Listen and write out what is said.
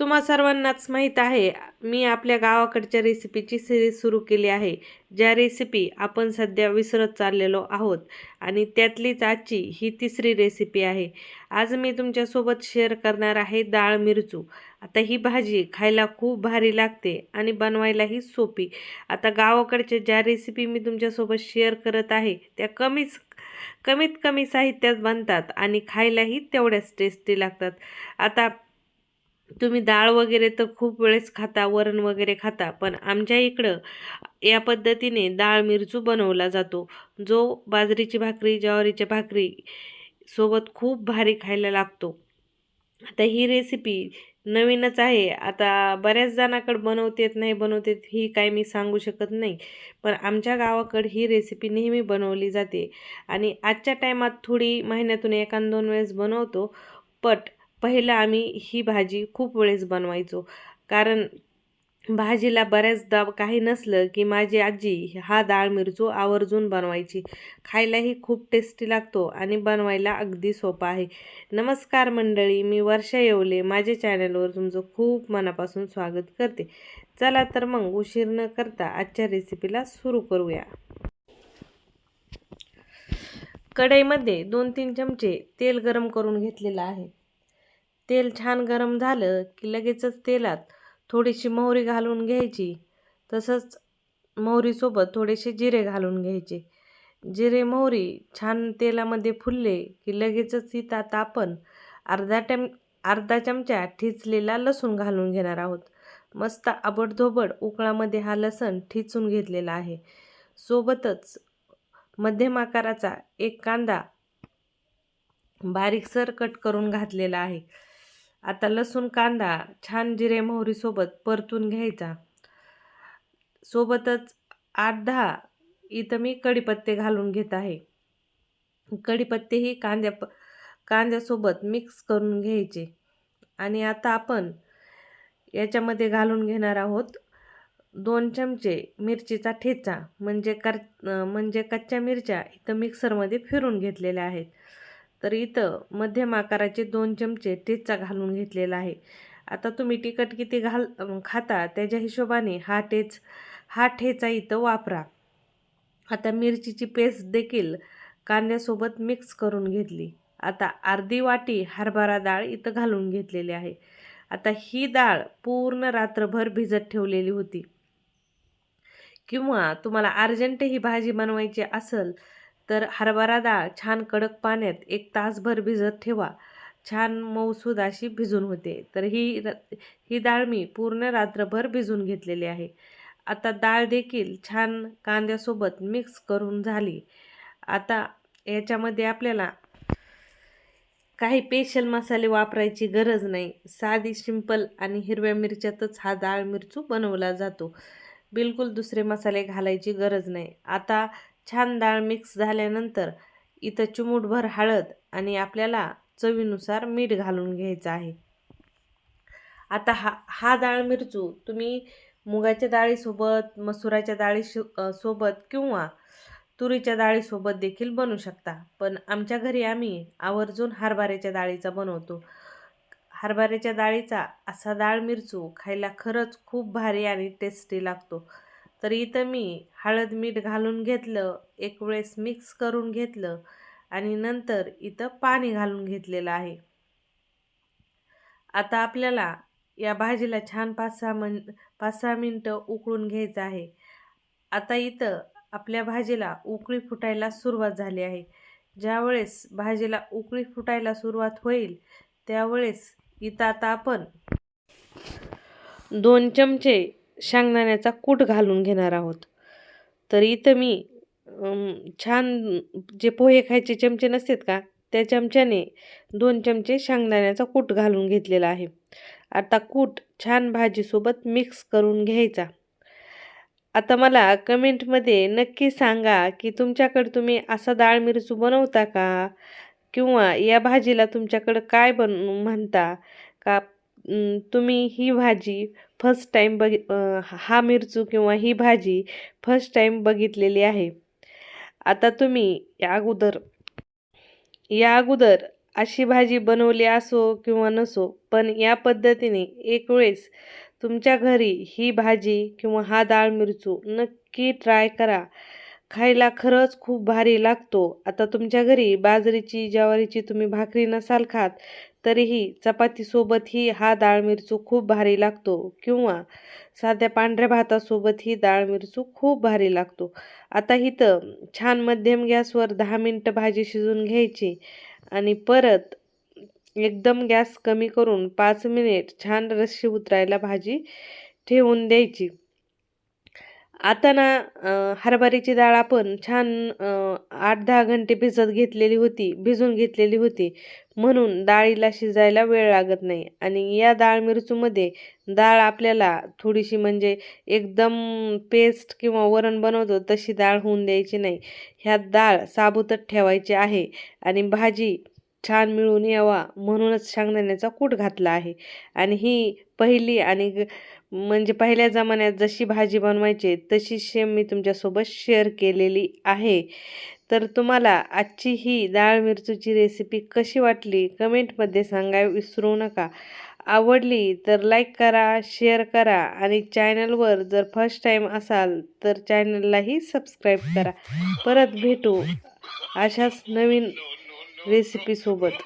तुम्हा सर्वांनाच माहीत आहे मी आपल्या गावाकडच्या रेसिपीची सिरीज सुरू केली आहे ज्या रेसिपी आपण सध्या विसरत चाललेलो आहोत आणि त्यातलीच आजची ही तिसरी रेसिपी आहे. आज मी तुमच्यासोबत शेअर करणार आहे डाळ मिरचू. आता ही भाजी खायला खूप भारी लागते आणि बनवायलाही सोपी. आता गावाकडच्या ज्या रेसिपी मी तुमच्यासोबत शेअर करत आहे त्या कमीच कमीत कमी साहित्यात बनतात आणि खायलाही तेवढ्याच टेस्टी लागतात. आता तुम्ही डाळ वगैरे तर खूप वेळेस खाता वरण वगैरे खाता पण आमच्या इकडं या पद्धतीने डाळ मिरचू बनवला जातो. जो बाजरीची भाकरी ज्वारीच्या भाकरी सोबत खूप भारी खायला लागतो. आता ही रेसिपी नवीनच आहे. आता बऱ्याच जणाकडं बनवतेत नाही बनवतेत ही काय मी सांगू शकत नाही. पण आमच्या गावाकडं ही रेसिपी नेहमी बनवली जाते. आणि आजच्या टायमात थोडी महिन्यातून एखाद दोन वेळेस बनवतो. पट पहिलं आम्ही ही भाजी खूप वेळेस बनवायचो. कारण भाजीला बऱ्याचदा काही नसलं की माझी आजी हा डाळ मिरचू आवर्जून बनवायची. खायलाही खूप टेस्टी लागतो आणि बनवायला अगदी सोपा आहे. नमस्कार मंडळी मी वर्षा येवले. माझ्या चॅनलवर तुमचं खूप मनापासून स्वागत करते. चला तर मग उशीर न करता आजच्या रेसिपीला सुरू करूया. कढईमध्ये दोन तीन चमचे तेल गरम करून घेतलेलं आहे. तेल छान गरम झालं की लगेचच तेलात थोडीशी मोहरी घालून घ्यायची. तसंच मोहरीसोबत थोडेसे जिरे घालून घ्यायचे. जिरे मोहरी छान तेलामध्ये फुलले की लगेचच इथं आपण अर्धा टम अर्धा चमचा ठिचलेला लसूण घालून घेणार आहोत. मस्त आबडधोबड उकळामध्ये हा लसण ठिचून घेतलेला आहे. सोबतच मध्यम आकाराचा एक कांदा बारीकसर कट करून घातलेला आहे. आता लसूण कांदा छान जिरे मोहरीसोबत परतून घ्यायचा. सोबतच आठ दहा इथं मी कढीपत्ते घालून घेत आहे. कढीपत्तेही कांद्या प कांद्यासोबत मिक्स करून घ्यायचे. आणि आता आपण याच्यामध्ये घालून घेणार आहोत दोन चमचे मिरचीचा ठेचा. म्हणजे कर म्हणजे कच्च्या मिरच्या इथं मिक्सरमध्ये फिरून घेतलेल्या आहेत. तर इथं मध्यम आकाराचे दोन चमचे ठेचा घालून घेतलेला आहे. आता तुम्ही तिखट किती घाल खाता त्याच्या हिशोबाने हा टेच हा ठेचा इथं वापरा. आता मिरचीची पेस्ट देखील कांद्यासोबत मिक्स करून घेतली. आता अर्धी वाटी हरभरा डाळ इथं घालून घेतलेली आहे. आता ही डाळ पूर्ण रात्रभर भिजत ठेवलेली होती. किंवा तुम्हाला अर्जंट ही भाजी बनवायची असेल तर हरभरा डाळ छान कडक पाण्यात एक तासभर भिजत ठेवा. छान मऊसूद अशी भिजून होते. तर ही ही डाळ मी पूर्ण रात्रभर भिजून घेतलेली आहे. आता डाळ देखील छान कांद्यासोबत मिक्स करून झाली. आता याच्यामध्ये आपल्याला काही स्पेशल मसाले वापरायची गरज नाही. साधी सिंपल आणि हिरव्या मिरच्यातच हा डाळ मिरचू बनवला जातो. बिलकुल दुसरे मसाले घालायची गरज नाही. आता छान डाळ मिक्स झाल्यानंतर इथं चिमूटभर हळद आणि आपल्याला चवीनुसार मीठ घालून घ्यायचं आहे. आता हा हा डाळ मिरचू तुम्ही मुगाच्या डाळीसोबत मसुराच्या डाळी सोबत किंवा तुरीच्या डाळीसोबत देखील बनवू शकता. पण आमच्या घरी आम्ही आवर्जून हरभऱ्याच्या डाळीचा बनवतो. हरभऱ्याच्या डाळीचा असा डाळ मिरचू खायला खरंच खूप भारी आणि टेस्टी लागतो. तर इथं मी हळद मीठ घालून घेतलं एक वेळेस मिक्स करून घेतलं आणि नंतर इथं पाणी घालून घेतलेलं आहे. आता आपल्याला या भाजीला छान पाच सहा मन पाच सहा मिनटं उकळून घ्यायचं आहे. आता इथं आपल्या भाजीला उकळी फुटायला सुरुवात झाली आहे. ज्यावेळेस भाजीला उकळी फुटायला सुरुवात होईल त्यावेळेस इथं आता आपण दोन चमचे शेंगदाण्याचा कूट घालून घेणार आहोत. तर इथं मी छान जे पोहे खायचे चमचे नसतात का त्या चमच्याने दोन चमचे शेंगदाण्याचा कूट घालून घेतलेला आहे. आता कूट छान भाजीसोबत मिक्स करून घ्यायचा. आता मला कमेंटमध्ये नक्की सांगा की तुमच्याकडं तुम्ही असा डाळ मिरचू बनवता का? किंवा या भाजीला तुमच्याकडं काय बन म्हणता? का तुम्ही ही भाजी फर्स्ट टाईम बघि हा मिरचू किंवा ही भाजी फर्स्ट टाईम बघितलेली आहे. आता तुम्ही या अगोदर या अगोदर अशी भाजी बनवली असो किंवा नसो पण या पद्धतीने एक वेळेस तुमच्या घरी ही भाजी किंवा हा डाळ मिरचू नक्की ट्राय करा. खायला खरंच खूप भारी लागतो. आता तुमच्या घरी बाजरीची ज्वारीची तुम्ही भाकरी नसाल खात तरीही चपातीसोबतही हा डाळ मिरचू खूप भारी लागतो किंवा साध्या पांढऱ्या भातासोबतही डाळ मिरचू खूप भारी लागतो. आता इथं छान मध्यम गॅसवर दहा मिनटं भाजी शिजून घ्यायची आणि परत एकदम गॅस कमी करून पाच मिनिट छान रस्सी उतरायला भाजी ठेवून द्यायची. आता ना हरभऱ्याची डाळ आपण छान आठ दहा घंटे भिजत घेतलेली होती भिजून घेतलेली होती. म्हणून डाळीला शिजायला वेळ लागत नाही. आणि या डाळ मिरचूमध्ये डाळ आपल्याला थोडीशी म्हणजे एकदम पेस्ट किंवा वरण बनवतो तशी डाळ होऊन द्यायची नाही. ह्यात डाळ साबुतच ठेवायची आहे आणि भाजी छान मिळून यावा म्हणूनच शेंगदाण्याचा कूट घातला आहे. आणि ही पहिली आणि म्हणजे पहिल्या जमान्यात जशी भाजी बनवायची तशी सेम मी तुमच्यासोबत शेअर केलेली आहे. तर तुम्हाला आजची ही डाळ मिरचूची रेसिपी कशी वाटली कमेंटमध्ये सांगायला विसरू नका. आवडली तर लाईक करा शेअर करा आणि चॅनलवर जर फर्स्ट टाईम असाल तर चॅनललाही सबस्क्राईब करा. परत भेटू अशाच नवीन रेसिपीसोबत